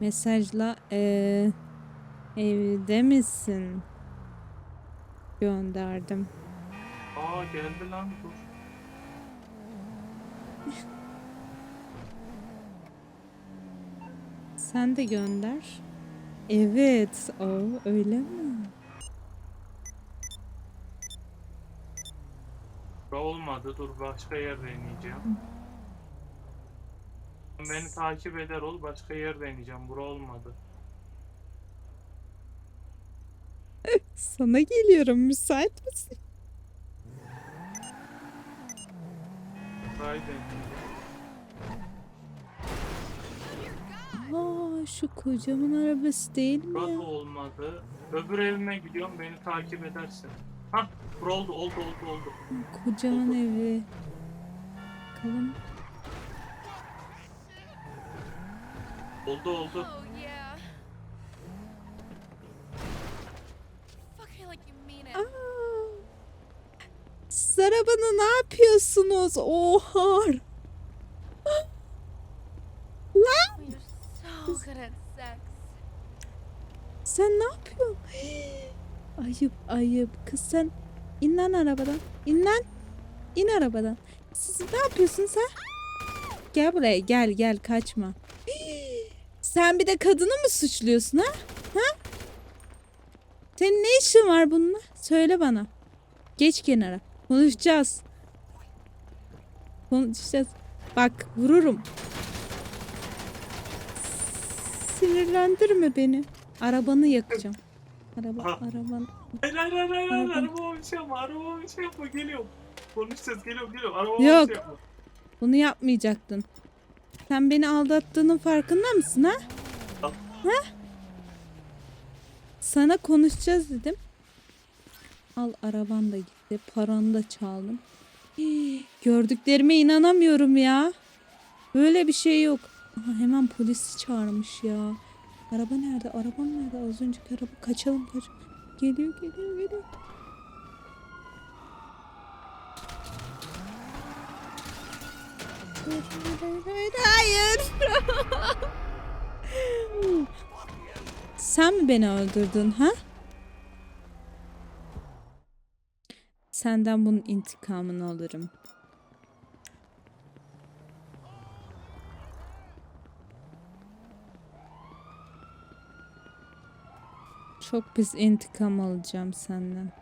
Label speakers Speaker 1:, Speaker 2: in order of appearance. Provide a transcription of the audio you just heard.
Speaker 1: Mesajla eee evde misin? Gönderdim.
Speaker 2: Aa geldi lan dur.
Speaker 1: Sen de gönder. Evet. O öyle mi?
Speaker 2: Olmadı dur başka yer deneyeceğim. Beni takip eder ol başka yer deneyeceğim. Bura olmadı.
Speaker 1: Sana geliyorum. Müsait misin?
Speaker 2: Burayı deneyeceğim.
Speaker 1: Aa şu kocaman arabası değil mi
Speaker 2: Bura da
Speaker 1: ya?
Speaker 2: olmadı. Öbür evime gidiyorum beni takip edersin. Hah bura oldu oldu oldu oldu.
Speaker 1: Kocaman evi. Bakalım.
Speaker 2: Oldu oldu.
Speaker 3: Oh yeah. Fucking like you mean it.
Speaker 1: Aa! Siz arabanı ne yapıyorsunuz? Oha! Lan!
Speaker 3: You're so good at sex.
Speaker 1: Sen ne yapıyorsun? Ayıp ayıp. Kız sen in lan arabadan. İn lan. İn arabadan. Siz ne yapıyorsunuz ha? Gel buraya gel gel kaçma. Sen bir de kadını mı suçluyorsun ha? Ha? Senin ne işin var bununla? Söyle bana. Geç kenara. Konuşacağız. Konuşacağız. Bak vururum. Sinirlendirme beni. Arabanı yakacağım. Araba, araban.
Speaker 2: Hayır hayır hayır hayır hayır.
Speaker 1: Araba-
Speaker 2: Arabama bir şey yapma arabama bir şey yapma geliyorum. Konuşacağız geliyorum geliyorum arabama
Speaker 1: Yok.
Speaker 2: bir şey yapma.
Speaker 1: Bunu yapmayacaktın. Sen beni aldattığının farkında mısın ha?
Speaker 2: Al.
Speaker 1: Ha? Sana konuşacağız dedim. Al araban da gitti. Paranı da çaldım. Hii, Gördüklerime inanamıyorum ya. Böyle bir şey yok. Aha, hemen polisi çağırmış ya. Araba nerede? Arabam nerede? Az önceki araba. Kaçalım kaç. Geliyor geliyor geliyor. Hayır. Sen mi beni öldürdün ha? Senden bunun intikamını alırım. Çok pis intikam alacağım senden.